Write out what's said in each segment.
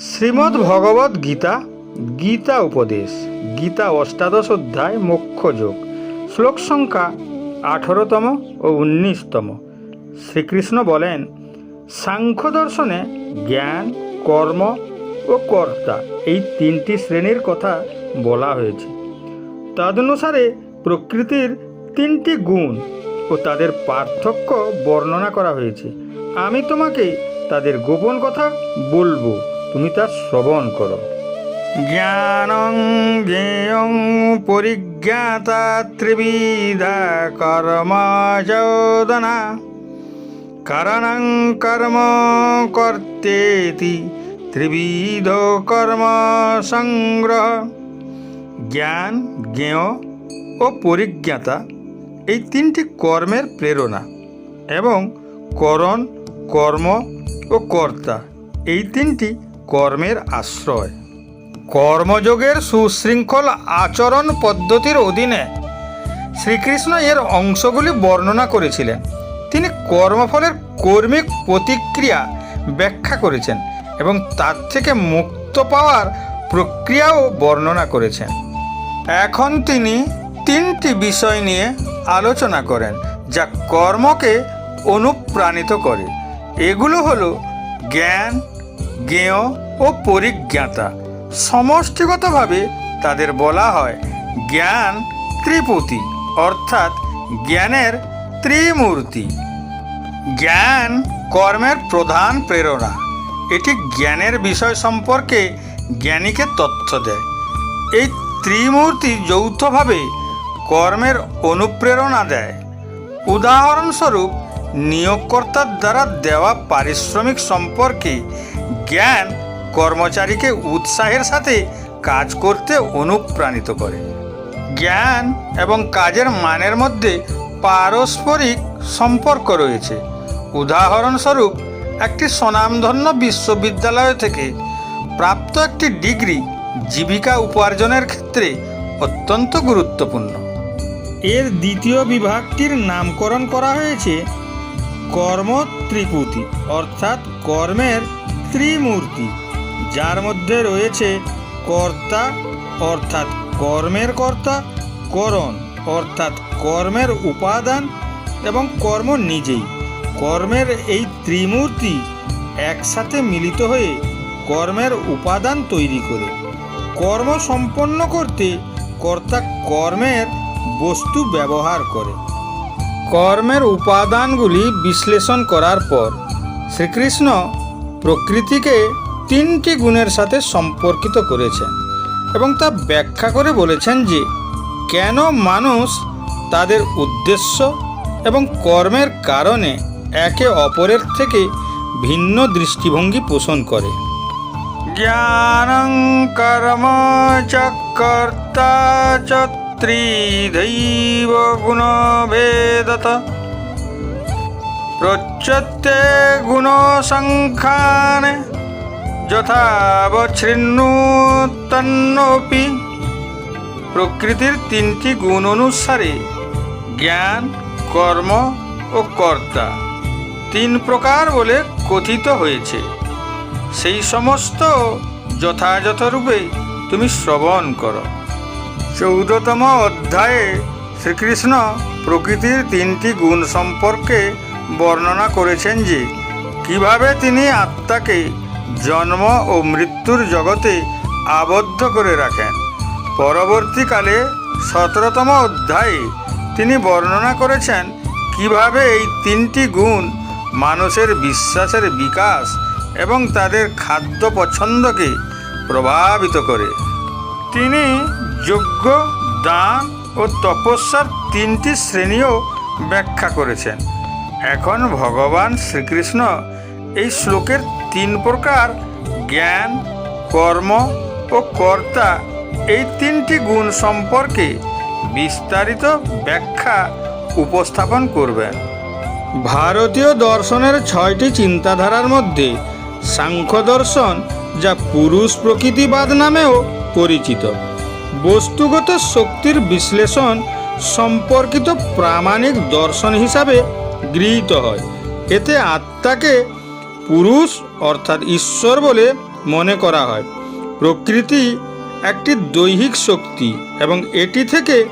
শ্রীমদ্ ভগবদ গীতা গীতা উপদেশ, গীতা অষ্টাদশ অধ্যায় মোক্ষ যোগ, শ্লোক সংখ্যা আঠেরোতম ও উনিশতম। শ্রীকৃষ্ণ বলেন, সাংখ্য দর্শনে জ্ঞান, কর্ম ও কর্তা এই তিনটি শ্রেণির কথা বলা হয়েছে। তদনুসারে প্রকৃতির তিনটি গুণ ও তাদের পার্থক্য বর্ণনা করা হয়েছে। আমি তোমাকে তাদের গোপন কথা বলব। তুমি তা শ্রবণ করো। জ্ঞানং জ্ঞেয়ং পরিজ্ঞাতা ত্রিবিধা কর্মচোদনা কারণং কর্ম কর্তেতি ত্রিবিধ কর্ম সংগ্রহ। জ্ঞান, জ্ঞেয় ও পরিজ্ঞাতা এই তিনটি কর্মের প্রেরণা এবং করণ, কর্ম ও কর্তা এই তিনটি কর্মের আশ্রয়। কর্মযোগের সুশৃঙ্খল আচরণ পদ্ধতির অধীনে শ্রীকৃষ্ণ এর অংশগুলি বর্ণনা করেছিলেন। তিনি কর্মফলের কর্মিক প্রতিক্রিয়া ব্যাখ্যা করেছেন এবং তার থেকে মুক্ত পাওয়ার প্রক্রিয়াও বর্ণনা করেছেন। এখন তিনি তিনটি বিষয় নিয়ে আলোচনা করেন, যা কর্মকে অনুপ্রাণিত করে। এগুলো হলো জ্ঞান জ্ঞেয় ও পরিজ্ঞাতা। সমষ্টিগতভাবে তাদের বলা হয় জ্ঞান ত্রিপতি, অর্থাৎ জ্ঞানের ত্রিমূর্তি। জ্ঞান কর্মের প্রধান প্রেরণা। এটি জ্ঞানের বিষয় সম্পর্কে জ্ঞানীকে তথ্য দেয়। এই ত্রিমূর্তি যৌথভাবে কর্মের অনুপ্রেরণা দেয়। উদাহরণস্বরূপ, নিয়োগকর্তার দ্বারা দেওয়া পারিশ্রমিক সম্পর্কে জ্ঞান কর্মচারীকে উৎসাহের সাথে কাজ করতে অনুপ্রাণিত করে। জ্ঞান এবং কাজের মানের মধ্যে পারস্পরিক সম্পর্ক রয়েছে। উদাহরণস্বরূপ, একটি স্বনামধন্য বিশ্ববিদ্যালয় থেকে প্রাপ্ত একটি ডিগ্রি জীবিকা উপার্জনের ক্ষেত্রে অত্যন্ত গুরুত্বপূর্ণ। এর দ্বিতীয় বিভাগটির নামকরণ করা হয়েছে কর্ম ত্রিপুতি অর্থাৎ কর্মের ত্রিমূর্তি যার মধ্যে রয়েছে কর্তা, অর্থাৎ কর্মের কর্তা, করণ, অর্থাৎ কর্মের উপাদান এবং কর্ম নিজেই। কর্মের এই ত্রিমূর্তি একসাথে মিলিত হয়ে কর্মের উপাদান তৈরি করে। কর্ম সম্পন্ন করতে কর্তা কর্মের বস্তু ব্যবহার করে। কর্মের উপাদানগুলি বিশ্লেষণ করার পর শ্রীকৃষ্ণ প্রকৃতিকে তিনটি গুণের সাথে সম্পর্কিত করেছেন এবং তা ব্যাখ্যা করে বলেছেন যে, কেন মানুষ তাদের উদ্দেশ্য এবং কর্মের কারণে একে অপরের থেকে ভিন্ন দৃষ্টিভঙ্গি পোষণ করে। জ্ঞানং কর্ম চ কর্তা চ ত্রিধৈব গুণভেদত প্রচ্যতে গুণসংখ্যানে যথাবচ্ছিন্নুতন্নপি প্রকৃতির তিনটি গুণ অনুসারে জ্ঞান কর্ম ও কর্তা তিন প্রকার বলে কথিত হয়েছে সেই সমস্ত যথাযথরূপে তুমি শ্রবণ করো চৌদ্দতম অধ্যায়ে শ্রীকৃষ্ণ প্রকৃতির তিনটি গুণ সম্পর্কে বর্ণনা করেছেন যে, কীভাবে তিনি আত্মাকে জন্ম ও মৃত্যুর জগতে আবদ্ধ করে রাখেন। পরবর্তীকালে সতেরোতম অধ্যায়ে তিনি বর্ণনা করেছেন কীভাবে এই তিনটি গুণ মানুষের বিশ্বাসের বিকাশ এবং তাদের খাদ্য পছন্দকে প্রভাবিত করে। তিনি যোগ্য দান ও তপস্যার তিনটি শ্রেণীও ব্যাখ্যা করেছেন। এখন ভগবান শ্রীকৃষ্ণ এই শ্লোকের তিন প্রকার জ্ঞান, কর্ম ও কর্তা এই তিনটি গুণ সম্পর্কে বিস্তারিত ব্যাখ্যা উপস্থাপন করবেন। ভারতীয় দর্শনের ছয়টি চিন্তাধারার মধ্যে সাংখ্য দর্শন যা পুরুষ প্রকৃতিবাদ নামেও পরিচিত। বস্তুগত শক্তির বিশ্লেষণ সম্পর্কিত প্রামাণিক দর্শন হিসাবে গৃহীত হয়। এতে আত্মাকে পুরুষ অর্থাৎ ঈশ্বর বলে মনে করা হয়। প্রকৃতি একটি দৈহিক শক্তি এবং এটি থেকে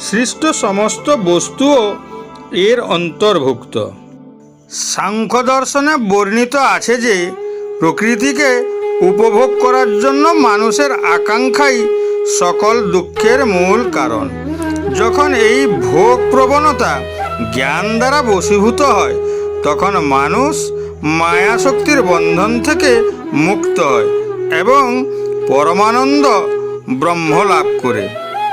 সৃষ্ট সমস্ত বস্তুও এর অন্তর্ভুক্ত। সাংখ্য দর্শনে বর্ণিত আছে যে, প্রকৃতিকে উপভোগ করার জন্য মানুষের আকাঙ্ক্ষাই সকল দুঃখের মূল কারণ। যখন এই ভোগ প্রবণতা জ্ঞান দ্বারা বশীভূত হয়, তখন মানুষ মায়া শক্তির বন্ধন থেকে মুক্ত হয় এবং পরমানন্দ ব্রহ্ম লাভ করে।